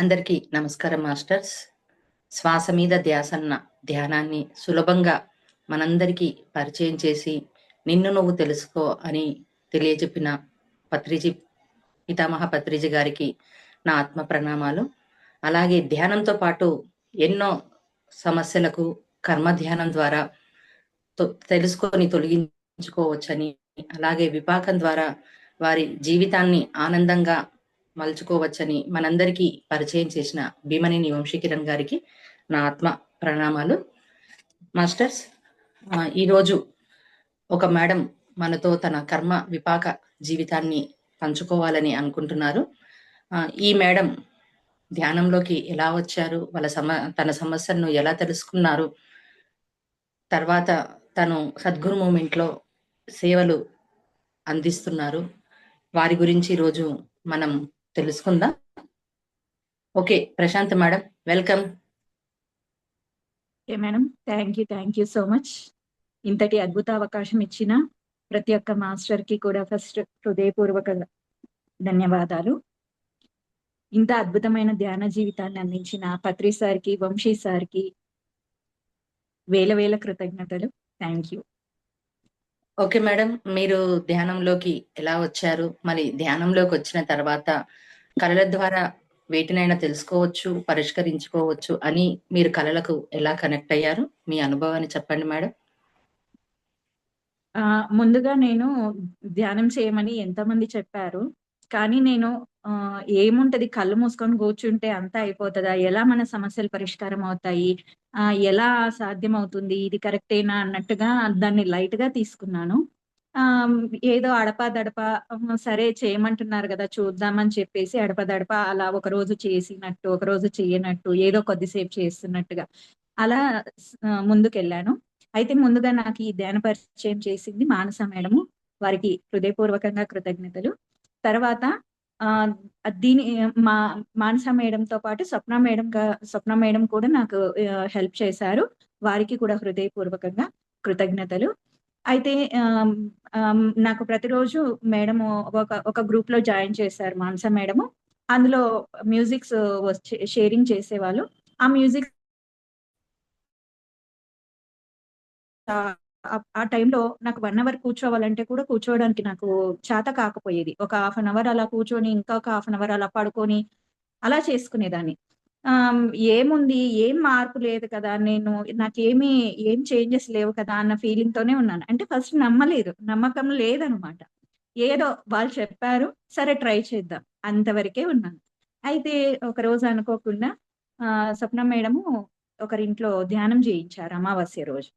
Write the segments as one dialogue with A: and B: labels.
A: అందరికీ నమస్కారం మాస్టర్స్. శ్వాస మీద ధ్యాసన్న ధ్యానాన్ని సులభంగా మనందరికీ పరిచయం చేసి నిన్ను నువ్వు తెలుసుకో అని తెలియజెప్పిన పత్రిజీ పితామహ పత్రిజీ గారికి నా ఆత్మ ప్రణామాలు. అలాగే ధ్యానంతో పాటు ఎన్నో సమస్యలకు కర్మ ధ్యానం ద్వారా తెలుసుకొని తొలగించుకోవచ్చని అలాగే విపాకం ద్వారా వారి జీవితాన్ని ఆనందంగా మలుచుకోవచ్చని మనందరికీ పరిచయం చేసిన భీమనేని వంశీకిరణ్ గారికి నా ఆత్మ ప్రణామాలు. మాస్టర్స్ ఈరోజు ఒక మేడం మనతో తన కర్మ విపాక జీవితాన్ని పంచుకోవాలని అనుకుంటున్నారు. ఈ మేడం ధ్యానంలోకి ఎలా వచ్చారు? వాళ్ళ సమ తన సమస్యలను ఎలా తెలుసుకున్నారు? తర్వాత తను సద్గురు మూమెంట్లో సేవలు అందిస్తున్నారు. వారి గురించి ఈరోజు మనం తెలుసుకుందాం. Okay Prashant madam welcome.
B: Okay madam thank you thank you so much. ఇంతటి అద్భుత అవకాశం ఇచ్చిన ప్రతి ఒక్క మాస్టర్కి కూడా ఫస్ట్ హృదయపూర్వక ధన్యవాదాలు. ఇంత అద్భుతమైన ధ్యాన జీవితాన్ని అందించిన పత్రి సార్కి వంశీ సార్కి వేల వేల కృతజ్ఞతలు. Thank you.
A: Okay madam. మీరు ధ్యానంలోకి ఎలా వచ్చారు? మరి ధ్యానంలోకి వచ్చిన తర్వాత కళల ద్వారా వేటినైనా తెలుసుకోవచ్చు పరిష్కరించుకోవచ్చు అని మీరు కళలకు ఎలా కనెక్ట్ అయ్యారు? మీ అనుభవాన్ని చెప్పండి మేడం.
B: ఆ, ముందుగా నేను ధ్యానం చేయమని ఎంతమంది చెప్పారు? కానీ నేను ఆ, ఏముంటది కళ్ళు మూసుకొని కూర్చుంటే అంతా అయిపోతుందా? ఎలా మన సమస్యలు పరిష్కారం అవుతాయి? ఆ, ఎలా సాధ్యం అవుతుంది ఇది కరెక్టేనా? అన్నట్టుగా దాన్ని లైట్గా తీసుకున్నాను. ఆ ఏదో అడపా దడప సరే చేయమంటున్నారు కదా చూద్దామని చెప్పేసి అడప దడప అలా ఒక రోజు చేసినట్టు ఒక రోజు చేయనట్టు ఏదో కొద్దిసేపు చేస్తున్నట్టుగా అలా ముందుకెళ్ళాను. అయితే ముందుగా నాకు ఈ ధ్యాన పరిచయం చేసింది మానస మేడము. వారికి హృదయపూర్వకంగా కృతజ్ఞతలు. తర్వాత దీని మా మానస మేడంతో పాటు స్వప్న మేడం గా- స్వప్న మేడం కూడా నాకు హెల్ప్ చేశారు. వారికి కూడా హృదయపూర్వకంగా కృతజ్ఞతలు. అయితే నాకు ప్రతిరోజు మేడము ఒక ఒక గ్రూప్లో జాయిన్ చేశారు మానస మేడము. అందులో మ్యూజిక్స్ వచ్చే షేరింగ్ చేసేవాళ్ళు. ఆ మ్యూజిక్ ఆ- టైంలో నాకు వన్ అవర్ కూర్చోవాలంటే కూడా కూర్చోవడానికి నాకు చేత కాకపోయేది. ఒక హాఫ్ అన్ అవర్ అలా కూర్చొని ఇంకొక హాఫ్ అన్ అవర్ అలా పడుకొని అలా చేసుకునేదాన్ని. ఏముంది? ఏం మార్పు లేదు కదా? నేను నాకేమీ ఏం చేంజెస్ లేవు కదా? అన్న ఫీలింగ్ తోనే ఉన్నాను. అంటే ఫస్ట్ నమ్మలేదు. నమ్మకం లేదనమాట. ఏదో వాళ్ళు చెప్పారు సరే ట్రై చేద్దాం. అంతవరకే ఉన్నాను. అయితే ఒక రోజు అనుకోకుండా ఆ స్వప్న మేడము ఒకరింట్లో ధ్యానం చేయించారు అమావాస్య రోజు.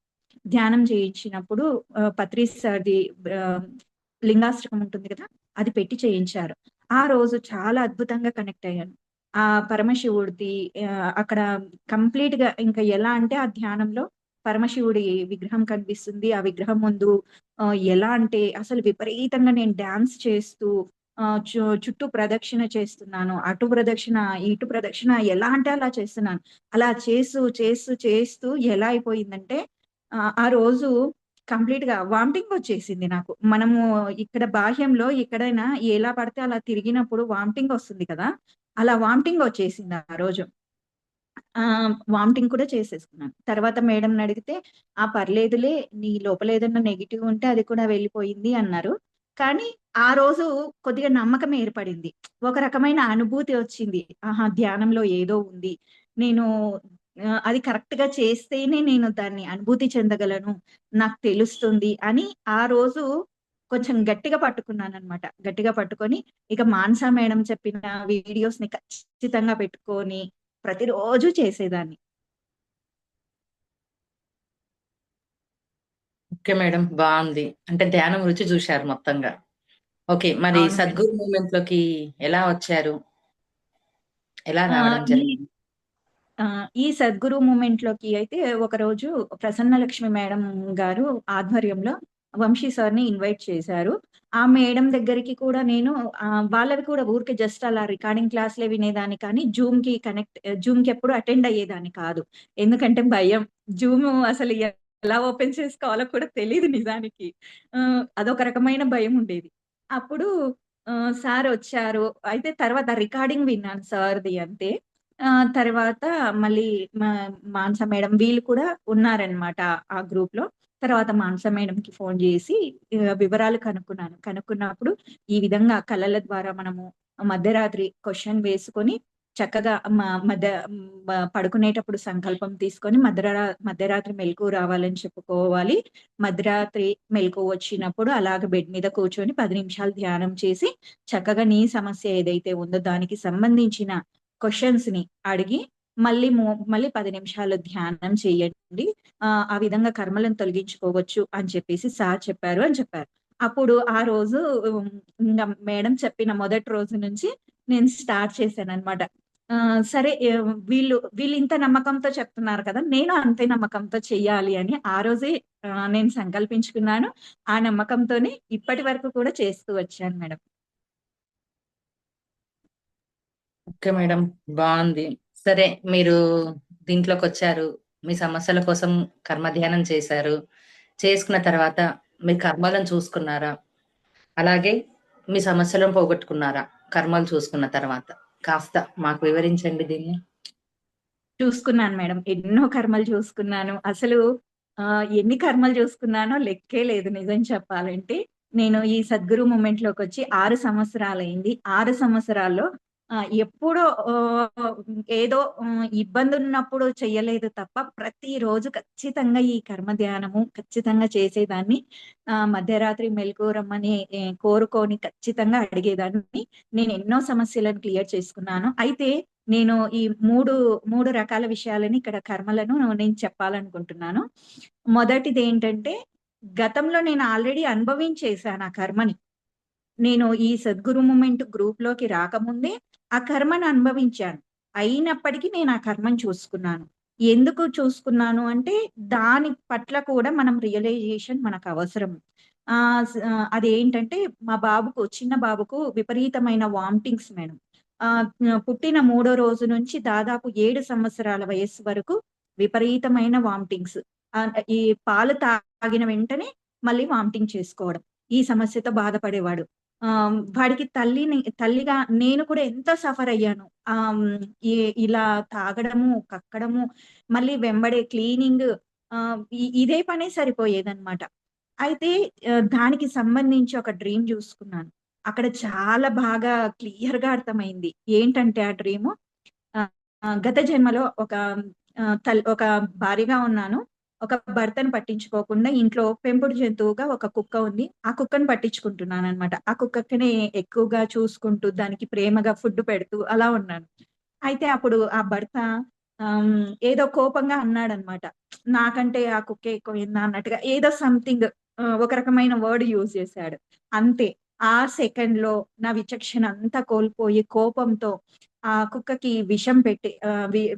B: ధ్యానం చేయించినప్పుడు ఆ, పత్రి సార్ది లింగాష్టకం ఉంటుంది కదా అది పెట్టి చేయించారు. ఆ రోజు చాలా అద్భుతంగా కనెక్ట్ అయ్యాను. ఆ పరమశివుడిది అక్కడ కంప్లీట్గా ఇంకా ఎలా అంటే ఆ ధ్యానంలో పరమశివుడి విగ్రహం కనిపిస్తుంది. ఆ విగ్రహం ముందు ఎలా అంటే అసలు విపరీతంగా నేను డాన్స్ చేస్తూ ఆ చు- చుట్టూ ప్రదక్షిణ చేస్తున్నాను. అటు ప్రదక్షిణ ఇటు ప్రదక్షిణ ఎలా అంటే అలా చేస్తున్నాను. అలా చేస్తూ చేస్తూ చేస్తూ ఎలా అయిపోయిందంటే ఆ రోజు కంప్లీట్గా వామిటింగ్ వచ్చేసింది నాకు. మనము ఇక్కడ బాహ్యంలో ఎక్కడైనా ఎలా పడితే అలా తిరిగినప్పుడు వామిటింగ్ వస్తుంది కదా అలా వామిటింగ్ వచ్చేసింది ఆ రోజు. ఆ వామిటింగ్ కూడా చేసేసుకున్నాను. తర్వాత మేడం అడిగితే ఆ పర్లేదులే నీ లోపల ఏదన్నా నెగిటివ్ ఉంటే అది కూడా వెళ్ళిపోయింది అన్నారు. కానీ ఆ రోజు కొద్దిగా నమ్మకం ఏర్పడింది. ఒక రకమైన అనుభూతి వచ్చింది. ఆహా ధ్యానంలో ఏదో ఉంది. నేను అది కరెక్ట్గా చేస్తేనే నేను దాన్ని అనుభూతి చెందగలను నాకు తెలుస్తుంది అని ఆ రోజు కొంచెం గట్టిగా పట్టుకున్నాను అనమాట గట్టిగా పట్టుకొని ఇక మాన్సా మేడం చెప్పిన వీడియోస్ని ఖచ్చితంగా పెట్టుకొని ప్రతిరోజు చేసేదాన్ని.
A: ఓకే మేడం బాగుంది. అంటే ధ్యానం రుచి చూశారు మొత్తంగా. ఓకే మరి. సద్గురు మూమెంట్లోకి ఎలా వచ్చారు? ఎలా రావడం జరిగింది?
B: ఈ సద్గురు మూమెంట్లోకి అయితే ఒక రోజు ప్రసన్న లక్ష్మి మేడం గారు ఆధ్వర్యంలో వంశీ సార్ని ఇన్వైట్ చేశారు. ఆ మేడం దగ్గరికి కూడా నేను వాళ్ళవి కూడా ఊరికే జస్ట్ అలా రికార్డింగ్ క్లాస్లే వినేదాన్ని కానీ జూమ్కి కనెక్ట్ జూమ్కి ఎప్పుడు అటెండ్ అయ్యేదాన్ని కాదు. ఎందుకంటే భయం. జూమ్ అసలు ఎలా ఓపెన్ చేసుకోవాలో కూడా తెలియదు నిజానికి. అదొక రకమైన భయం ఉండేది. అప్పుడు సార్ వచ్చారు అయితే తర్వాత రికార్డింగ్ విన్నాను సార్ది అంతే. తర్వాత మళ్ళీ మా మేడం వీళ్ళు కూడా ఉన్నారనమాట ఆ గ్రూప్లో తర్వాత మానస మేడం కి ఫోన్ చేసి వివరాలు కనుక్కున్నాను. కనుక్కున్నప్పుడు ఈ విధంగా కళల ద్వారా మనము మధ్యరాత్రి క్వశ్చన్ వేసుకొని చక్కగా మధ్య పడుకునేటప్పుడు సంకల్పం తీసుకొని మధ్యరా మధ్యరాత్రి మెలకు రావాలని చెప్పుకోవాలి. మధ్యరాత్రి మెలకు వచ్చినప్పుడు అలాగ బెడ్ మీద కూర్చొని పది నిమిషాలు ధ్యానం చేసి చక్కగా నీ సమస్య ఏదైతే ఉందో దానికి సంబంధించిన క్వశ్చన్స్ని అడిగి మళ్ళీ మళ్ళీ పది నిమిషాలు ధ్యానం చేయండి. ఆ ఆ విధంగా కర్మలను తొలగించుకోవచ్చు అని చెప్పేసి సార్ చెప్పారు అని చెప్పారు. అప్పుడు ఆ రోజు ఇంకా మేడం చెప్పిన మొదటి రోజు నుంచి నేను స్టార్ట్ చేశాను అనమాట సరే వీళ్ళు వీళ్ళు ఇంత నమ్మకంతో చెప్తున్నారు కదా నేను అంతే నమ్మకంతో చెయ్యాలి అని ఆ రోజే నేను సంకల్పించుకున్నాను. ఆ నమ్మకంతోనే ఇప్పటి వరకు కూడా చేస్తూ వచ్చాను మేడం.
A: ఓకే మేడం బాగుంది. సరే మీరు దీంట్లోకి వచ్చారు మీ సమస్యల కోసం కర్మ ధ్యానం చేశారు. చేసుకున్న తర్వాత మీ కర్మలను చూసుకున్నారా? అలాగే మీ సమస్యలను పోగొట్టుకున్నారా? కర్మలు చూసుకున్న తర్వాత. కాస్త మాకు వివరించండి దీన్ని.
B: చూసుకున్నాను మేడం. ఎన్నో కర్మలు చూసుకున్నాను. అసలు ఎన్ని కర్మలు చూసుకున్నానో లెక్కే లేదు నిజం చెప్పాలంటే. నేను ఈ సద్గురు మూమెంట్లోకి వచ్చి ఆరు సంవత్సరాలైంది. ఆరు సంవత్సరాల్లో ఎప్పుడో ఏదో ఇబ్బంది ఉన్నప్పుడు చెయ్యలేదు తప్ప ప్రతిరోజు ఖచ్చితంగా ఈ కర్మ ధ్యానము ఖచ్చితంగా చేసేదాన్ని. ఆ మధ్యరాత్రి మెలకు రమ్మని కోరుకొని ఖచ్చితంగా అడిగేదాన్ని. నేను ఎన్నో సమస్యలను క్లియర్ చేసుకున్నాను. అయితే నేను ఈ మూడు మూడు రకాల విషయాలని ఇక్కడ కర్మలను నేను చెప్పాలనుకుంటున్నాను. మొదటిది ఏంటంటే గతంలో నేను ఆల్రెడీ అనుభవించేశాను ఆ కర్మని. నేను ఈ సద్గురు మూమెంట్ గ్రూప్లోకి రాకముందే ఆ కర్మను అనుభవించాను. అయినప్పటికీ నేను ఆ కర్మను చూసుకున్నాను. ఎందుకు చూసుకున్నాను అంటే దాని పట్ల కూడా మనం రియలైజేషన్ మనకు అవసరం. ఆ అదేంటంటే మా బాబుకు చిన్న బాబుకు విపరీతమైన వామిటింగ్స్ మేడం. ఆ పుట్టిన మూడో రోజు నుంచి దాదాపు ఏడు సంవత్సరాల వయస్సు వరకు విపరీతమైన వామిటింగ్స్. ఈ పాలు తాగిన వెంటనే మళ్ళీ వామిటింగ్ చేసుకోవడం. ఈ సమస్యతో బాధపడేవాడు. వాడికి తల్లిని తల్లిగా నేను కూడా ఎంత సఫర్ అయ్యాను. ఆ ఇలా తాగడము కక్కడము మళ్ళీ వెంబడే క్లీనింగ్ ఆ ఇదే పనే సరిపోయేదన్నమాట. అయితే దానికి సంబంధించి ఒక డ్రీమ్ చూసుకున్నాను. అక్కడ చాలా బాగా క్లియర్గా అర్థమైంది. ఏంటంటే ఆ డ్రీము? గత జన్మలో ఒక తల్ ఒక భార్యగా ఉన్నాను. ఒక భర్తను పట్టించుకోకుండా ఇంట్లో పెంపుడు జంతువుగా ఒక కుక్క ఉంది. ఆ కుక్కను పట్టించుకుంటున్నాను అనమాట ఆ కుక్కనే ఎక్కువగా చూసుకుంటూ దానికి ప్రేమగా ఫుడ్ పెడుతూ అలా ఉన్నాను. అయితే అప్పుడు ఆ భర్త ఏదో కోపంగా అన్నాడు అనమాట నాకంటే ఆ కుక్క ఎక్కువైంది అన్నట్టుగా ఏదో సంథింగ్ ఒక రకమైన వర్డ్ యూజ్ చేశాడు. అంతే. ఆ సెకండ్లో నా విచక్షణ అంతా కోల్పోయి కోపంతో ఆ కుక్కకి విషం పెట్టి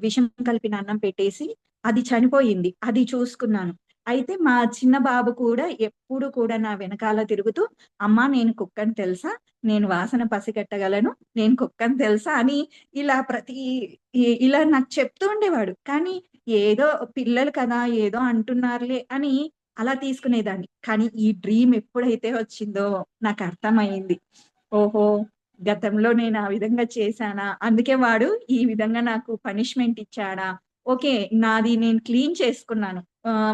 B: విషం కలిపిన అన్నం పెట్టేసి అది చనిపోయింది అది చూసుకున్నాను. అయితే మా చిన్న బాబు కూడా ఎప్పుడు కూడా నా వెనకాల తిరుగుతూ అమ్మా నేను కుక్కని తెలుసా? నేను వాసన పసిగట్టగలను నేను కుక్కని తెలుసా? అని ఇలా ప్రతి ఇలా నాకు చెప్తూ ఉండేవాడు. కానీ ఏదో పిల్లలు కదా ఏదో అంటున్నారులే అని అలా తీసుకునేదాన్ని. కానీ ఈ డ్రీమ్ ఎప్పుడైతే వచ్చిందో నాకు అర్థమైంది ఓహో గతంలో నేను ఆ విధంగా చేశానా? అందుకే వాడు ఈ విధంగా నాకు పనిష్మెంట్ ఇచ్చాడా? ఓకే నాది నేను క్లీన్ చేసుకున్నాను.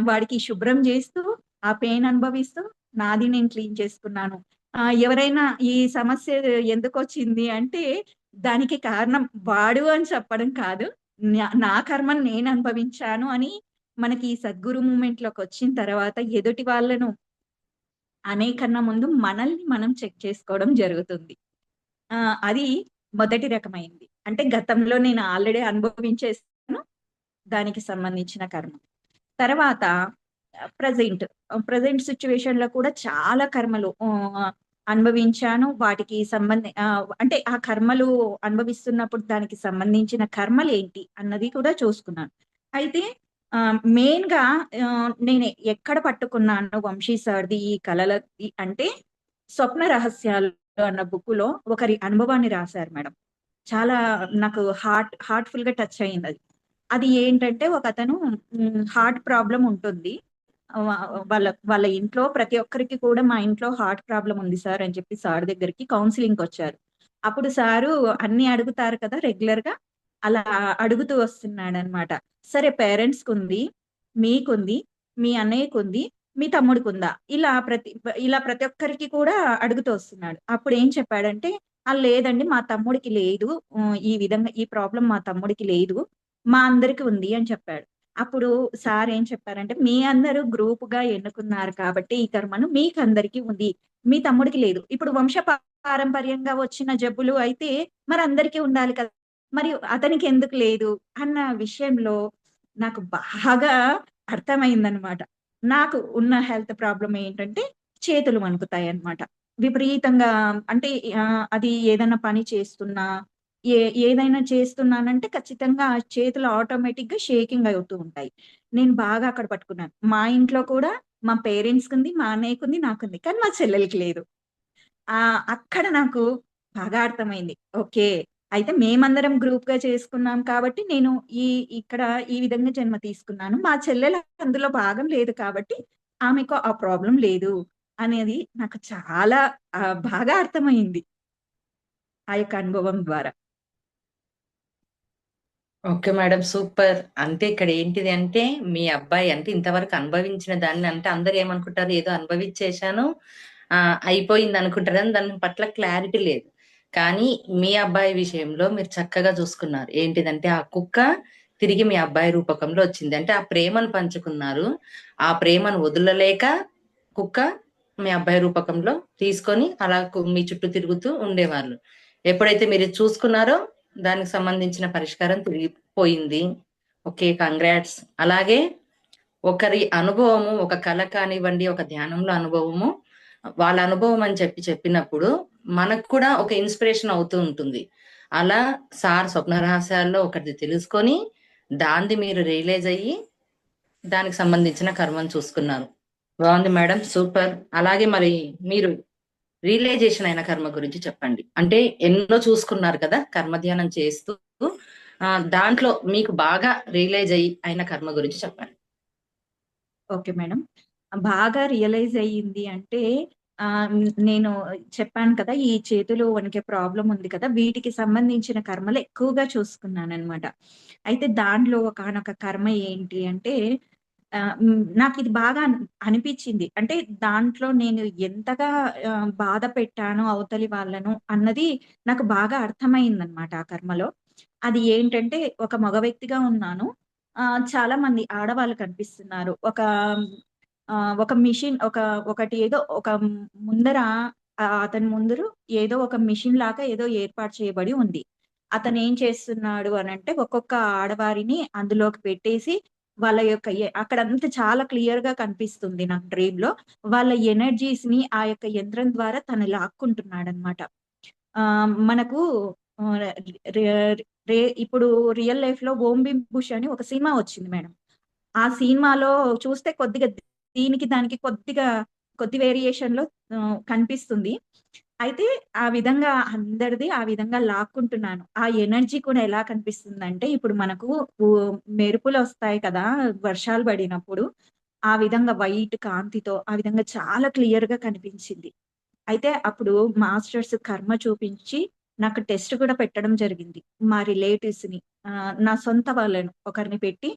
B: వాడికి శుభ్రం చేస్తూ ఆ పెయిన్ అనుభవిస్తూ నాది నేను క్లీన్ చేసుకున్నాను. ఎవరైనా ఈ సమస్య ఎందుకు వచ్చింది అంటే దానికి కారణం వాడు అని చెప్పడం కాదు నా- నా కర్మను నేను అనుభవించాను అని మనకి ఈ సద్గురు మూమెంట్లోకి వచ్చిన తర్వాత ఎదుటి వాళ్ళను అనేకన్నా ముందు మనల్ని మనం చెక్ చేసుకోవడం జరుగుతుంది. ఆ అది మొదటి రకమైంది. అంటే గతంలో నేను ఆల్రెడీ అనుభవించే దానికి సంబంధించిన కర్మ. తర్వాత ప్రజెంట్ ప్రజెంట్ సిచ్యువేషన్లో కూడా చాలా కర్మలు అనుభవించాను. వాటికి సంబంధి అంటే ఆ కర్మలు అనుభవిస్తున్నప్పుడు దానికి సంబంధించిన కర్మలు ఏంటి అన్నది కూడా చూసుకున్నాను. అయితే మెయిన్గా నేను ఎక్కడ పట్టుకున్నాను వంశీ సార్ది ఈ కళల అంటే స్వప్న రహస్యాలు అన్న బుక్లో ఒకరి అనుభవాన్ని రాశారు మేడం. చాలా నాకు హార్ట్ హార్ట్ఫుల్గా టచ్ అయింది అది. అది ఏంటంటే ఒక అతను హార్ట్ ప్రాబ్లం ఉంటుంది వాళ్ళ వాళ్ళ ఇంట్లో ప్రతి ఒక్కరికి కూడా మా ఇంట్లో హార్ట్ ప్రాబ్లం ఉంది సార్ అని చెప్పి సార్ దగ్గరికి కౌన్సిలింగ్ వచ్చారు అప్పుడు సారు అన్ని అడుగుతారు కదా రెగ్యులర్గా అలా అడుగుతూ వస్తున్నాడనమాట. సరే పేరెంట్స్‌కుంది, మీకుంది, మీ అన్నయ్యకుంది, మీ తమ్ముడికి ఉందా ఇలా ప్రతి ఇలా ప్రతి ఒక్కరికి కూడా అడుగుతూ వస్తున్నాడు. అప్పుడు ఏం చెప్పాడంటే, "ఆ! లేదండి మా తమ్ముడికి లేదు. ఈ విధంగా ఈ ప్రాబ్లం మా తమ్ముడికి లేదు. మా అందరికి ఉంది" అని చెప్పాడు. అప్పుడు సార్ ఏం చెప్పారంటే, "మీ అందరూ గ్రూప్‌గా ఎన్నుకున్నారు కాబట్టి ఈ కర్మను మీకందరికి ఉంది. మీ తమ్ముడికి లేదు. ఇప్పుడు వంశ పారంపర్యంగా వచ్చిన జబ్బులు అయితే మరి అందరికీ ఉండాలి కదా! మరి అతనికి ఎందుకు లేదు?" అన్న విషయంలో నాకు బాగా అర్థమైందనమాట. నాకు ఉన్న హెల్త్ ప్రాబ్లం ఏంటంటే చేతులు వణుకుతాయన్నమాట. విపరీతంగా అంటే అది ఏదైనా పని చేస్తున్నా, ఏ ఏదైనా చేస్తున్నానంటే ఖచ్చితంగా ఆ చేతులు ఆటోమేటిక్‌గా షేకింగ్ అవుతూ ఉంటాయి. నేను బాగా అక్కడ పట్టుకున్నాను. మా ఇంట్లో కూడా మా పేరెంట్స్ ఉంది మా అన్నయ్యకుంది, నాకుంది. కానీ మా చెల్లెలకి లేదు. ఆ అక్కడ నాకు బాగా అర్థమైంది. ఓకే. అయితే మేమందరం గ్రూప్‌గా చేసుకున్నాం కాబట్టి నేను ఈ ఇక్కడ ఈ విధంగా జన్మ తీసుకున్నాను. మా చెల్లెలు అందులో భాగం లేదు కాబట్టి ఆమెకు ఆ ప్రాబ్లం లేదు అనేది నాకు చాలా బాగా అర్థమైంది. ఆ యొక్క అనుభవం ద్వారా.
A: Okay madam. సూపర్. అంటే ఇక్కడ ఏంటిది అంటే మీ అబ్బాయి అంటే ఇంతవరకు అనుభవించిన దాన్ని అంటే అందరూ ఏమనుకుంటారు ఏదో అనుభవించేశాను ఆహ్, అయిపోయింది అనుకుంటారు దాని పట్ల క్లారిటీ లేదు. కానీ మీ అబ్బాయి విషయంలో మీరు చక్కగా చూసుకున్నారు. ఏంటిదంటే ఆ కుక్క తిరిగి మీ అబ్బాయి రూపకంలో వచ్చింది. అంటే ఆ ప్రేమను పంచుకున్నారు. ఆ ప్రేమను వదలలేక కుక్క మీ అబ్బాయి రూపకంలో తీసుకొని అలా కు మీ చుట్టూ తిరుగుతూ ఉండేవాళ్ళు. ఎప్పుడైతే మీరు చూసుకున్నారో దానికి సంబంధించిన పరిష్కారం తిరిగిపోయింది. ఓకే. కంగ్రాట్స్. అలాగే ఒకరి అనుభవము ఒక కల కానివ్వండి, ఒక ధ్యానంలో అనుభవము వాళ్ళ అనుభవం అని చెప్పి చెప్పినప్పుడు మనకు కూడా ఒక ఇన్‌స్పిరేషన్ అవుతూ ఉంటుంది. అలా సార్ స్వప్న రహస్యాల్లో ఒకటి తెలుసుకొని దాన్ని మీరు రియలైజ్ అయ్యి దానికి సంబంధించిన కర్మను చూసుకున్నారు. బాగుంది మేడం. సూపర్. అలాగే మరి మీరు రియలైజేషన్ అయిన కర్మ గురించి చెప్పండి. అంటే ఎన్నో చూసుకున్నారు కదా! కర్మ ధ్యానం చేస్తూ దాంట్లో మీకు బాగా రియలైజ్ అయ్యి అయిన కర్మ గురించి చెప్పండి.
B: Okay madam. బాగా రియలైజ్ అయ్యింది అంటే ఆ నేను చెప్పాను కదా! ఈ చేతులు వణికే ప్రాబ్లం ఉంది కదా! వీటికి సంబంధించిన కర్మలు ఎక్కువగా చూసుకున్నాను అనమాట అయితే దాంట్లో ఒకనొక కర్మ ఏంటి అంటే నాకు ఇది బాగా అనిపించింది అంటే దాంట్లో నేను ఎంతగా బాధ పెట్టాను అవతలి వాళ్ళను అన్నది నాకు బాగా అర్థమైందనమాట ఆ కర్మలో. అది ఏంటంటే ఒక మగ వ్యక్తిగా ఉన్నాను. చాలా మంది ఆడవాళ్ళు కనిపిస్తున్నారు. ఒక ఒక మిషన్ ఒక ఒకటి ఏదో ఒక ముందర అతని ముందరు ఏదో ఒక మిషన్ లాగా ఏదో ఏర్పాటు చేయబడి ఉంది. అతనేం చేస్తున్నాడు అని అంటే ఒక్కొక్క ఆడవారిని అందులోకి పెట్టేసి వాళ్ళ యొక్క అక్కడంతా చాలా క్లియర్గా కనిపిస్తుంది నాకు డ్రీమ్‌లో. వాళ్ళ ఎనర్జీస్ని ఆ యొక్క యంత్రం ద్వారా తను లాక్కుంటున్నాడు అనమాట ఆ మనకు రే ఇప్పుడు రియల్ లైఫ్‌లో 'ఓం భీమ్ బుష్' అని ఒక సినిమా వచ్చింది మేడం. ఆ సినిమాలో చూస్తే కొద్దిగా దీనికి దానికి కొద్దిగా కొద్ది వేరియేషన్లో కనిపిస్తుంది. అయితే ఆ విధంగా అందరిది ఆ విధంగా లాక్కుంటున్నాను. ఆ ఎనర్జీ కూడా ఎలా కనిపిస్తుంది అంటే ఇప్పుడు మనకు మెరుపులు వస్తాయి కదా! వర్షాలు పడినప్పుడు. ఆ విధంగా వైట్ కాంతితో ఆ విధంగా చాలా క్లియర్‌గా కనిపించింది. అయితే అప్పుడు మాస్టర్స్ కర్మ చూపించి నాకు టెస్ట్ కూడా పెట్టడం జరిగింది. మా రిలేటివ్స్‌ని నా సొంత వాళ్ళను ఒకరిని పెట్టి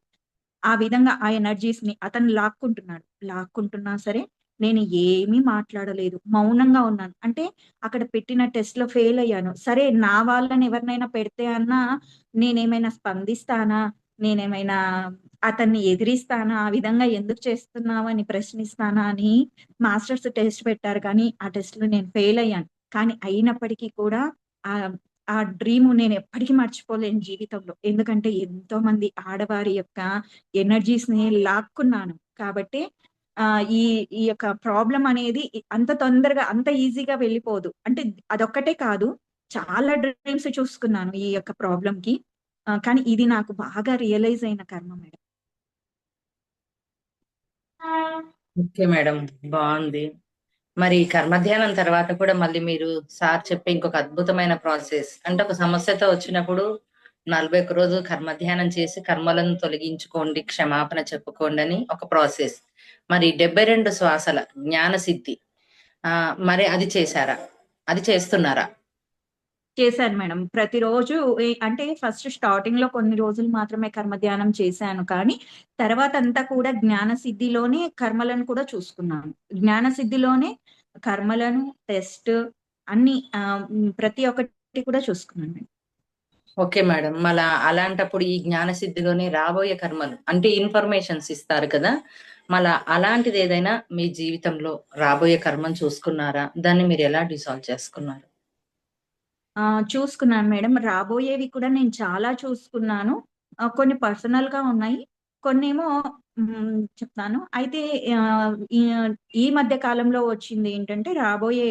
B: ఆ విధంగా ఆ ఎనర్జీస్‌ని అతను లాక్కుంటున్నాడు. లాక్కుంటున్నా సరే నేను ఏమీ మాట్లాడలేదు. మౌనంగా ఉన్నాను. అంటే అక్కడ పెట్టిన టెస్ట్లో ఫెయిల్ అయ్యాను. సరే నా వాళ్ళని ఎవరినైనా పెడితే అన్నా నేనేమైనా స్పందిస్తానా? నేనేమైనా అతన్ని ఎదిరిస్తానా? ఆ విధంగా ఎందుకు చేస్తున్నావు అని ప్రశ్నిస్తానా అని మాస్టర్స్ టెస్ట్ పెట్టారు కానీ ఆ టెస్ట్లో నేను ఫెయిల్ అయ్యాను. కానీ అయినప్పటికీ కూడా ఆ ఆ డ్రీమ్ నేను ఎప్పటికీ మర్చిపోలేను జీవితంలో. ఎందుకంటే ఎంతో మంది ఆడవారి యొక్క ఎనర్జీస్‌ని లాక్కున్నాను. కాబట్టి ఈ ఈ యొక్క ప్రాబ్లమ్ అనేది అంత తొందరగా అంత ఈజీగా వెళ్ళిపోదు. అంటే అదొక్కటే కాదు. చాలా డ్రీమ్స్ చూసుకున్నాను ఈ యొక్క ప్రాబ్లమ్‌కి. ఆహ్, కానీ ఇది నాకు బాగా రియలైజ్ అయిన కర్మ మేడం.
A: Okay madam. బావుంది. మరి కర్మధ్యానం తర్వాత కూడా మళ్ళీ మీరు సార్ చెప్పే ఇంకొక అద్భుతమైన ప్రాసెస్ అంటే ఒక సమస్యతో వచ్చినప్పుడు నలభై ఒక్క రోజు కర్మధ్యానం చేసి కర్మలను తొలగించుకోండి, క్షమాపణ చెప్పుకోండి అని ఒక ప్రాసెస్. మరి 72 శ్వాసల జ్ఞాన సిద్ధి ఆ మరి అది చేశారా? అది చేస్తున్నారా?
B: చేశాను మేడం. ప్రతిరోజు అంటే ఫస్ట్ స్టార్టింగ్లో కొన్ని రోజులు మాత్రమే కర్మ ధ్యానం చేశాను కానీ, తర్వాత అంతా కూడా జ్ఞాన సిద్ధిలోనే కర్మలను కూడా చూసుకున్నాను. జ్ఞాన సిద్ధిలోనే కర్మలను, టెస్ట్ అన్ని ప్రతి ఒక్కటి కూడా చూసుకున్నాను మేడం.
A: Okay madam. మళ్ళా అలాంటప్పుడు ఈ జ్ఞానసిద్ధిలోనే రాబోయే కర్మలు అంటే ఇన్ఫర్మేషన్స్ ఇస్తారు కదా! మళ్ళా అలాంటిదేదైనా మీ జీవితంలో రాబోయే కర్మను చూసుకున్నారా? దాన్ని మీరు ఎలా డిసాల్వ్ చేసుకున్నారు?
B: ఆ! చూసుకున్నాను మేడం. రాబోయేవి కూడా నేను చాలా చూసుకున్నాను. కొన్ని పర్సనల్గా ఉన్నాయి. కొన్నేమో ఏమో చెప్తాను. అయితే ఈ మధ్య కాలంలో వచ్చింది ఏంటంటే రాబోయే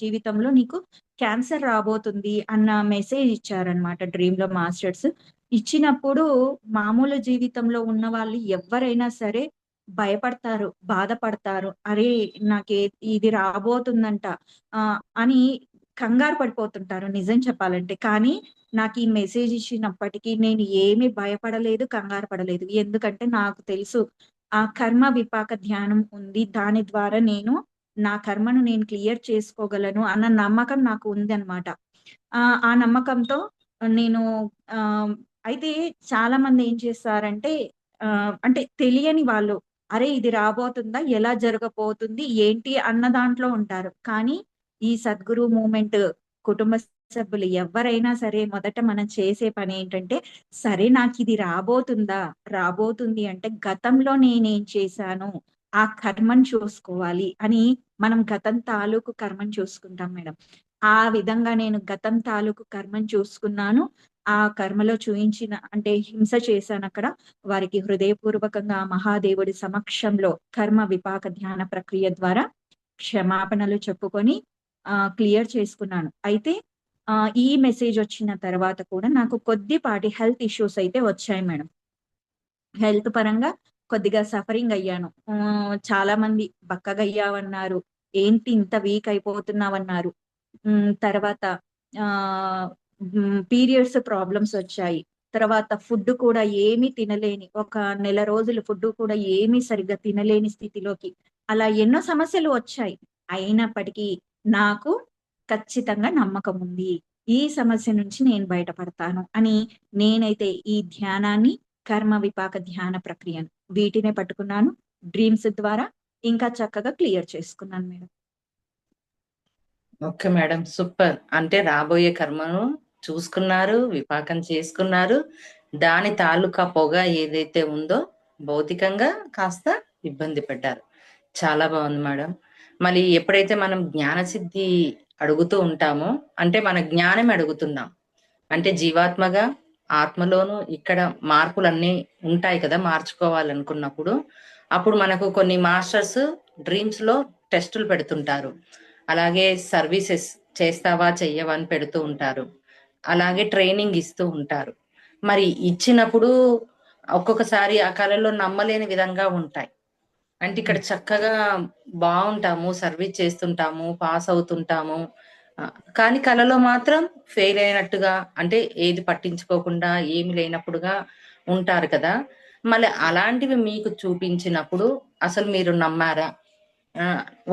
B: జీవితంలో నీకు క్యాన్సర్ రాబోతుంది అన్న మెసేజ్ ఇచ్చారనమాట డ్రీమ్‌లో మాస్టర్స్. ఇచ్చినప్పుడు మామూలు జీవితంలో ఉన్న వాళ్ళు ఎవ్వరైనా సరే భయపడతారు, బాధపడతారు. అరే! నాకే ఇది రాబోతుందంట ఆ అని కంగారు పడిపోతుంటారు నిజం చెప్పాలంటే. కానీ నాకు ఈ మెసేజ్ ఇచ్చినప్పటికీ నేను ఏమీ భయపడలేదు, కంగారు పడలేదు. ఎందుకంటే నాకు తెలుసు ఆ కర్మ విపాక ధ్యానం ఉంది. దాని ద్వారా నేను నా కర్మను నేను క్లియర్ చేసుకోగలను అన్న నమ్మకం నాకు ఉంది అనమాట ఆ నమ్మకంతో నేను ఆ అయితే చాలామంది ఏం చేస్తారంటే ఆ అంటే తెలియని వాళ్ళు అరే! ఇది రాబోతుందా? ఎలా జరగబోతుంది? ఏంటి? అన్న దాంట్లో ఉంటారు. కానీ ఈ సద్గురు మూమెంట్ కుటుంబ సభ్యులు ఎవరైనా సరే మొదట మనం చేసే పని ఏంటంటే సరే నాకు ఇది రాబోతుందా? రాబోతుంది అంటే గతంలో నేనేం చేశాను? ఆ కర్మను చూసుకోవాలి అని మనం గతం తాలూకు కర్మను చూసుకుంటాం మేడం. ఆ విధంగా నేను గతం తాలూకు కర్మను చూసుకున్నాను. ఆ కర్మలో చూయించిన అంటే హింస చేశాను అక్కడ వారికి హృదయపూర్వకంగా మహాదేవుడి సమక్షంలో కర్మ విపాక ధ్యాన ప్రక్రియ ద్వారా క్షమాపణలు చెప్పుకొని క్లియర్ చేసుకున్నాను. అయితే ఈ మెసేజ్ వచ్చిన తర్వాత కూడా నాకు కొద్దిపాటి హెల్త్ ఇష్యూస్ అయితే వచ్చాయి మేడం. హెల్త్ పరంగా కొద్దిగా సఫరింగ్ అయ్యాను. ఆహ్, చాలామంది బక్కగయ్యావన్నారు. ఏంటి ఇంత వీక్ అయిపోతున్నావన్నారు. తర్వాత పీరియడ్స్ ప్రాబ్లమ్స్ వచ్చాయి. తర్వాత ఫుడ్ కూడా ఏమీ తినలేని ఒక నెల రోజులు ఫుడ్ కూడా ఏమీ సరిగ్గా తినలేని స్థితిలోకి అలా ఎన్నో సమస్యలు వచ్చాయి. అయినప్పటికీ నాకు ఖచ్చితంగా నమ్మకం ఉంది. ఈ సమస్య నుంచి నేను బయటపడతాను అని నేనైతే ఈ ధ్యానాన్ని, కర్మ విపాక ధ్యాన ప్రక్రియను వీటినే పట్టుకున్నాను. డ్రీమ్స్ ద్వారా ఇంకా చక్కగా క్లియర్ చేసుకున్నాను మేడం.
A: Okay madam. సూపర్. అంటే రాబోయే కర్మను చూసుకున్నారు, విపాకం చేసుకున్నారు. దాని తాలూకా పొగ ఏదైతే ఉందో భౌతికంగా కాస్త ఇబ్బంది పడ్డారు. చాలా బాగుంది మేడం. మళ్ళీ ఎప్పుడైతే మనం జ్ఞానసిద్ధి అడుగుతూ ఉంటామో, అంటే మన జ్ఞానం అడుగుతున్నాం. అంటే జీవాత్మగా ఆత్మలోను ఇక్కడ మార్పులన్నీ ఉంటాయి కదా! మార్చుకోవాలనుకున్నప్పుడు. అప్పుడు మనకు కొన్ని మాస్టర్స్ డ్రీమ్స్‌లో టెస్టులు పెడుతుంటారు. అలాగే సర్వీసెస్ చేస్తావా? చెయ్యవా? అని పెడుతూ ఉంటారు. అలాగే ట్రైనింగ్ ఇస్తూ ఉంటారు. మరి ఇచ్చినప్పుడు ఒక్కొక్కసారి ఆ కళలో నమ్మలేని విధంగా ఉంటాయి. అంటే ఇక్కడ చక్కగా బాగుంటాము సర్వీస్ చేస్తుంటాము, పాస్ అవుతుంటాము. కానీ కలలో మాత్రం ఫెయిల్ అయినట్టుగా అంటే ఏది పట్టించుకోకుండా ఏమి లేనప్పుడుగా ఉంటారు కదా! మళ్ళీ అలాంటివి మీకు చూపించినప్పుడు అసలు మీరు నమ్మారా?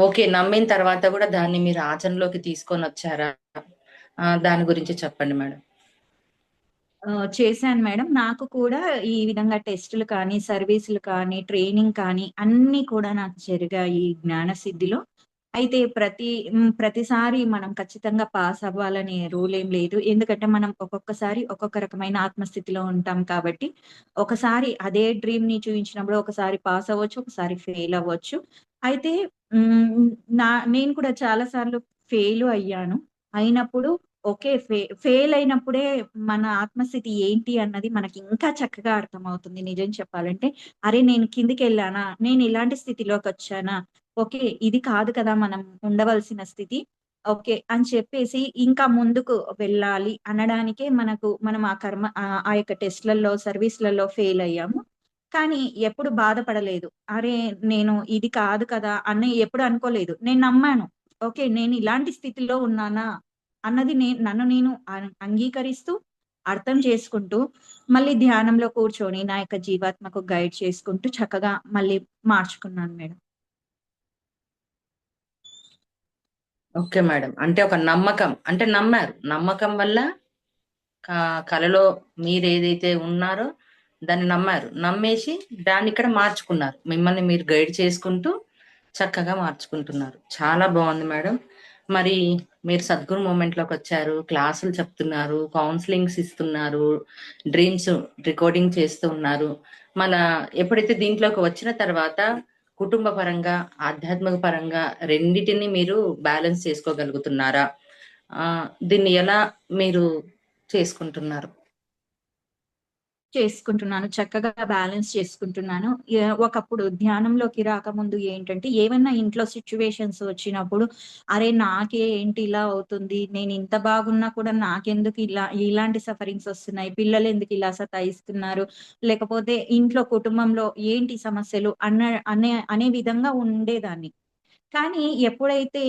A: ఓకే. నమ్మిన తర్వాత కూడా దాన్ని మీరు ఆచరణలోకి తీసుకొని వచ్చారా దాని గురించి చెప్పండి మేడం.
B: చేశాను మేడం. నాకు కూడా ఈ విధంగా టెస్టులు కానీ, సర్వీసులు కానీ, ట్రైనింగ్ కానీ అన్నీ కూడా నాకు జరిగాయి ఈ జ్ఞానసిద్ధిలో. అయితే ప్రతి ప్రతిసారి మనం ఖచ్చితంగా పాస్ అవ్వాలనే రూల్ ఏం లేదు. ఎందుకంటే మనం ఒక్కొక్కసారి ఒక్కొక్క రకమైన ఆత్మస్థితిలో ఉంటాం కాబట్టి, ఒకసారి అదే డ్రీమ్ని చూపించినప్పుడు ఒకసారి పాస్ అవ్వచ్చు, ఒకసారి ఫెయిల్ అవ్వచ్చు. అయితే నా నేను కూడా చాలా సార్లు ఫెయిల్ అయ్యాను. అయినప్పుడు ఓకే. ఫె ఫెయిల్ అయినప్పుడే మన ఆత్మస్థితి ఏంటి అన్నది మనకి ఇంకా చక్కగా అర్థమవుతుంది నిజం చెప్పాలంటే. అరే! నేను కిందకెళ్ళానా? నేను ఇలాంటి స్థితిలోకి వచ్చానా ఓకే. ఇది కాదు కదా! మనం ఉండవలసిన స్థితి. ఓకే. అని చెప్పేసి ఇంకా ముందుకు వెళ్ళాలి అనడానికే మనకు మనం ఆ కర్మ ఆ యొక్క టెస్ట్‌లలో, సర్వీస్‌లలో ఫెయిల్ అయ్యాము. కానీ ఎప్పుడు బాధపడలేదు. అరే! నేను ఇది కాదు కదా! అని ఎప్పుడు అనుకోలేదు. నేను నమ్మాను. ఓకే. నేను ఇలాంటి స్థితిలో ఉన్నానా? అన్నది నే నన్ను నేను అం అంగీకరిస్తూ, అర్థం చేసుకుంటూ, మళ్ళీ ధ్యానంలో కూర్చొని నా యొక్క జీవాత్మకు గైడ్ చేసుకుంటూ చక్కగా మళ్ళీ మార్చుకున్నాను మేడం.
A: Okay madam. అంటే ఒక నమ్మకం అంటే నమ్మారు. నమ్మకం వల్ల కలలో కళలో మీరు ఏదైతే ఉన్నారో దాన్ని నమ్మారు. నమ్మేసి దాన్ని ఇక్కడ మార్చుకున్నారు. మిమ్మల్ని మీరు గైడ్ చేసుకుంటూ చక్కగా మార్చుకుంటున్నారు. చాలా బాగుంది మేడం. మరి మీరు సద్గురు మూమెంట్లోకి వచ్చారు క్లాసులు చెప్తున్నారు కౌన్సిలింగ్స్ ఇస్తున్నారు డ్రీమ్స్ రికార్డింగ్ చేస్తూ ఉన్నారు. మన ఎప్పుడైతే దీంట్లోకి వచ్చిన తర్వాత కుటుంబ పరంగా ఆధ్యాత్మిక పరంగా రెండిటిని మీరు బ్యాలెన్స్ చేసుకోగలుగుతున్నారా? దీన్ని ఎలా మీరు చేసుకుంటున్నారు?
B: చేసుకుంటున్నాను చక్కగా బ్యాలెన్స్ చేసుకుంటున్నాను. ఒకప్పుడు ధ్యానంలోకి రాకముందు ఏంటంటే ఏమన్నా ఇంట్లో సిచ్యువేషన్స్ వచ్చినప్పుడు అరే నాకే ఏంటి ఇలా అవుతుంది నేను ఇంత బాగున్నా కూడా నాకెందుకు ఇలా ఇలాంటి సఫరింగ్స్ వస్తున్నాయి పిల్లలు ఎందుకు ఇలా సతాయిస్తున్నారు లేకపోతే ఇంట్లో కుటుంబంలో ఏంటి సమస్యలు అన్న అనే అనే విధంగా ఉండేదాన్ని. కానీ ఎప్పుడైతే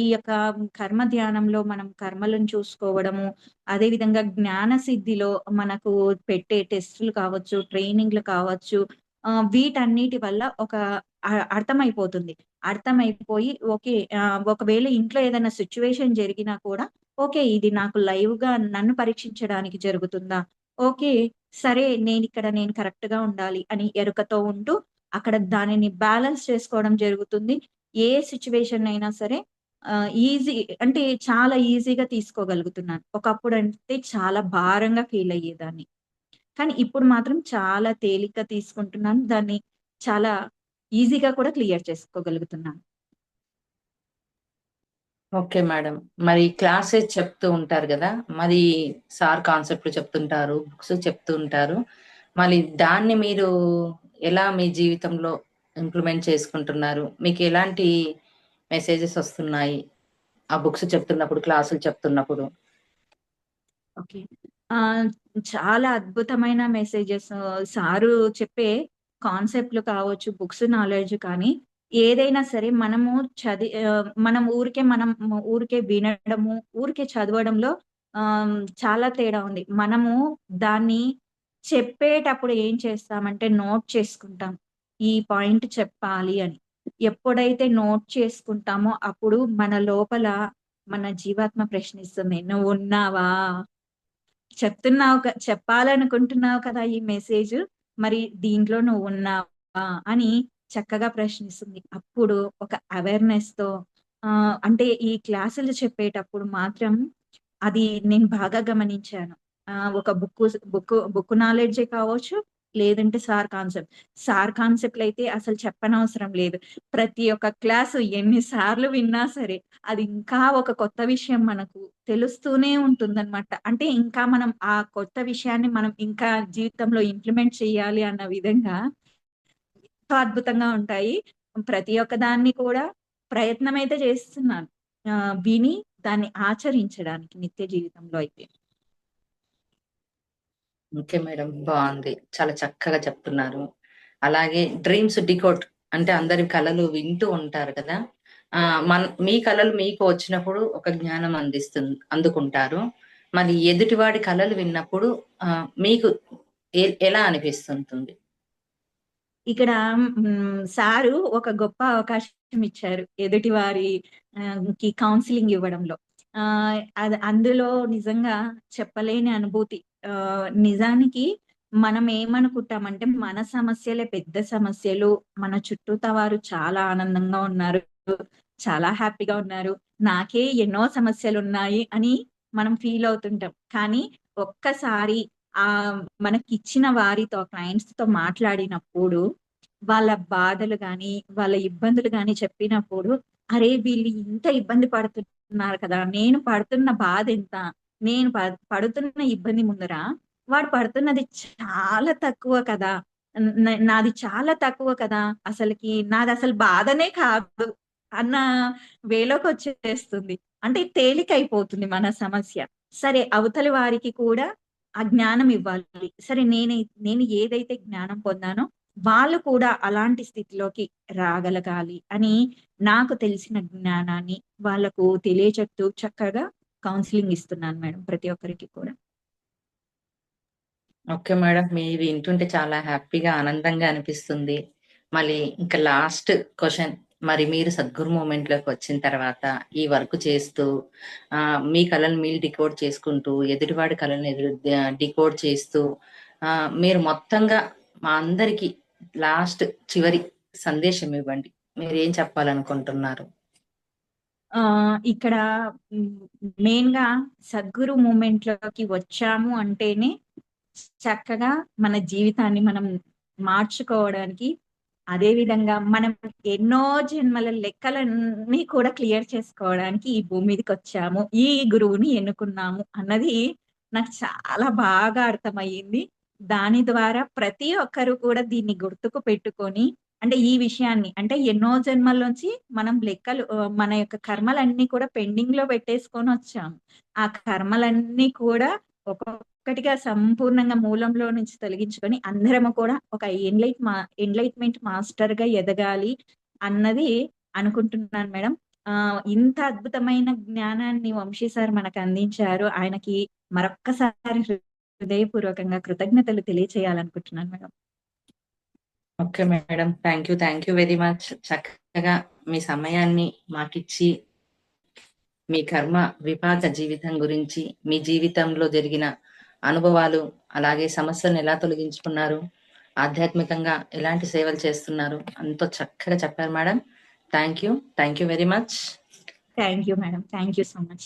B: ఈ యొక్క కర్మ ధ్యానంలో మనం కర్మలను చూసుకోవడము అదే విధంగా జ్ఞాన సిద్ధిలో మనకు పెట్టే టెస్టులు కావచ్చు ట్రైనింగ్లు కావచ్చు వీటన్నిటి వల్ల ఒక అర్థమైపోతుంది. అర్థమైపోయి ఓకే ఒకవేళ ఇంట్లో ఏదైనా సిచ్యువేషన్ జరిగినా కూడా ఓకే ఇది నాకు లైవ్గా నన్ను పరీక్షించడానికి జరుగుతుందా? ఓకే సరే నేను ఇక్కడ నేను కరెక్ట్గా ఉండాలి అని ఎరుకతో ఉంటూ అక్కడ దానిని బ్యాలెన్స్ చేసుకోవడం జరుగుతుంది. ఏ సిచ్యువేషన్ అయినా సరే ఈజీ అంటే చాలా ఈజీగా తీసుకోగలుగుతున్నాను. ఒకప్పుడు అంటే చాలా భారంగా ఫీల్ అయ్యేదాన్ని. కానీ ఇప్పుడు మాత్రం చాలా తేలిక తీసుకుంటున్నాను. దాన్ని చాలా ఈజీగా కూడా క్లియర్ చేసుకోగలుగుతున్నాను.
A: Okay madam. మరి క్లాసెస్ చెప్తూ ఉంటారు కదా? మరి సార్ కాన్సెప్ట్లు చెప్తుంటారు బుక్స్ చెప్తూ ఉంటారు. మరి దాన్ని మీరు ఎలా మీ జీవితంలో ఇంప్లిమెంట్ చేసుకుంటున్నారు. మీకు ఎలాంటి మెసేజెస్ వస్తున్నాయి? ఆ బుక్స్ చెప్తున్నప్పుడు క్లాసులు చెప్తున్నప్పుడు.
B: ఓకే. ఆ చాలా అద్భుతమైన మెసేజెస్. సారు చెప్పే కాన్సెప్ట్లు కావచ్చు బుక్స్ నాలెడ్జ్ కానీ ఏదైనా సరే మనము చది మనం ఊరికే మనం ఊరికే వినడము ఊరికే చదవడంలో ఆ చాలా తేడా ఉంది. మనము దాన్ని చెప్పేటప్పుడు ఏం చేస్తామంటే నోట్ చేసుకుంటాం. ఈ పాయింట్ చెప్పాలి అని. ఎప్పుడైతే నోట్ చేసుకుంటామో అప్పుడు మన లోపల మన జీవాత్మ ప్రశ్నిస్తుంది నువ్వు ఉన్నావా? చెప్తున్నావు చెప్పాలనుకుంటున్నావు కదా ఈ మెసేజ్ మరి దీంట్లో నువ్వు ఉన్నావా అని చక్కగా ప్రశ్నిస్తుంది. అప్పుడు ఒక అవేర్నెస్తో ఆ అంటే ఈ క్లాసులు చెప్పేటప్పుడు మాత్రం అది నేను బాగా గమనించాను. ఆ ఒక బుక్ బుక్ బుక్ నాలెడ్జే కావచ్చు లేదంటే సార్ కాన్సెప్ట్. సార్ కాన్సెప్ట్లు అయితే అసలు చెప్పనవసరం లేదు. ప్రతి ఒక్క క్లాసు ఎన్నిసార్లు విన్నా సరే అది ఇంకా ఒక కొత్త విషయం మనకు తెలుస్తూనే ఉంటుందన్నమాట. అంటే ఇంకా మనం ఆ కొత్త విషయాన్ని మనం ఇంకా జీవితంలో ఇంప్లిమెంట్ చేయాలి అన్న విధంగా ఎంతో అద్భుతంగా ఉంటాయి. ప్రతి ఒక్క దాన్ని కూడా ప్రయత్నం అయితే చేస్తున్నాను విని దాన్ని ఆచరించడానికి నిత్య జీవితంలో అయితే.
A: ఓకే మేడం బాగుంది. చాలా చక్కగా చెప్తున్నారు. అలాగే డ్రీమ్స్ డికోట్ అంటే అందరి కళలు వింటూ ఉంటారు కదా. ఆ మన మీ కళలు మీకు వచ్చినప్పుడు ఒక జ్ఞానం అందిస్తుంది అందుకుంటారు. మరి ఎదుటివాడి కళలు విన్నప్పుడు ఆ మీకు ఎలా అనిపిస్తుంటుంది?
B: ఇక్కడ సారు ఒక గొప్ప అవకాశం ఇచ్చారు ఎదుటి వారికి కి కౌన్సిలింగ్ ఇవ్వడంలో. ఆ అది అందులో నిజంగా చెప్పలేని అనుభూతి. నిజానికి మనం ఏమనుకుంటామంటే మన సమస్యలే పెద్ద సమస్యలు. మన చుట్టూతా వారు చాలా ఆనందంగా ఉన్నారు. చాలా హ్యాపీగా ఉన్నారు. నాకే ఎన్నో సమస్యలు ఉన్నాయి అని మనం ఫీల్ అవుతుంటాం. కానీ ఒక్కసారి ఆ మనకి ఇచ్చిన వారితో క్లయింట్స్తో మాట్లాడినప్పుడు వాళ్ళ బాధలు కానీ వాళ్ళ ఇబ్బందులు కానీ చెప్పినప్పుడు అరే వీళ్ళు ఇంత ఇబ్బంది పడుతున్నారు కదా నేను పడుతున్న బాధ ఎంత నేను పడుతున్న ఇబ్బంది ముందర వాడు పడుతున్నది చాలా తక్కువ కదా. నాది చాలా తక్కువ కదా. అసలుకి నాది అసలు బాధనే కాదు అన్న వేలోకి వచ్చేస్తుంది. అంటే తేలికైపోతుంది మన సమస్య. సరే అవతలి వారికి కూడా ఆ జ్ఞానం ఇవ్వాలి. సరే నేనే నేను ఏదైతే జ్ఞానం పొందానో వాళ్ళు కూడా అలాంటి స్థితిలోకి రాగలగాలి అని నాకు తెలిసిన జ్ఞానాన్ని వాళ్ళకు తెలియచెప్తూ చక్కగా కౌన్సిలింగ్ ఇస్తున్నాను మేడం ప్రతి ఒక్కరికి కూడా.
A: ఓకే మేడం మీరు వింటుంటే చాలా హ్యాపీగా ఆనందంగా అనిపిస్తుంది. మళ్ళీ ఇంకా లాస్ట్ క్వశ్చన్ మరి మీరు సద్గురు మూమెంట్లోకి వచ్చిన తర్వాత ఈ వర్క్ చేస్తూ మీ కళను మీరు డికోడ్ చేసుకుంటూ ఎదుటివాడి కళను ఎదురు డికోడ్ చేస్తూ మీరు మొత్తంగా మా అందరికి లాస్ట్ చివరి సందేశం ఇవ్వండి. మీరు ఏం చెప్పాలనుకుంటున్నారు?
B: ఇక్కడ మెయిన్గా సద్గురు మూమెంట్లోకి వచ్చాము అంటేనే చక్కగా మన జీవితాన్ని మనం మార్చుకోవడానికి అదే విధంగా మనం ఎన్నో జన్మల లెక్కలన్నీ కూడా క్లియర్ చేసుకోవడానికి ఈ భూమి మీదకి వచ్చాము. ఈ గురువుని ఎన్నుకున్నాము అన్నది నాకు చాలా బాగా అర్థమయ్యింది. దాని ద్వారా ప్రతి ఒక్కరు కూడా దీన్ని గుర్తుకు పెట్టుకొని అంటే ఈ విషయాన్ని అంటే ఎన్నో జన్మల నుంచి మనం లెక్కలు మన యొక్క కర్మలన్నీ కూడా పెండింగ్లో పెట్టేసుకొని వచ్చాము ఆ కర్మలన్నీ కూడా ఒక్కొక్కటిగా సంపూర్ణంగా మూలంలో నుంచి తొలగించుకొని అందరము కూడా ఒక ఎన్లైట్ మా ఎన్లైట్మెంట్ మాస్టర్గా ఎదగాలి అన్నది అనుకుంటున్నాను మేడం. ఆ ఇంత అద్భుతమైన జ్ఞానాన్ని వంశీ సార్ మనకు అందించారు. ఆయనకి మరొక్కసారి హృదయపూర్వకంగా కృతజ్ఞతలు తెలియచేయాలనుకుంటున్నాను madam.
A: Okay madam. Thank you thank you very much చక్కగా మీ సమయాన్ని మాకిచ్చి మీ కర్మ విపాక జీవితం గురించి మీ జీవితంలో జరిగిన అనుభవాలు అలాగే సమస్యలను ఎలా తొలగించుకున్నారు ఆధ్యాత్మికంగా ఎలాంటి సేవలు చేస్తున్నారు అంతో చక్కగా చెప్పారు madam. Thank you thank you very much
B: thank you madam thank you so much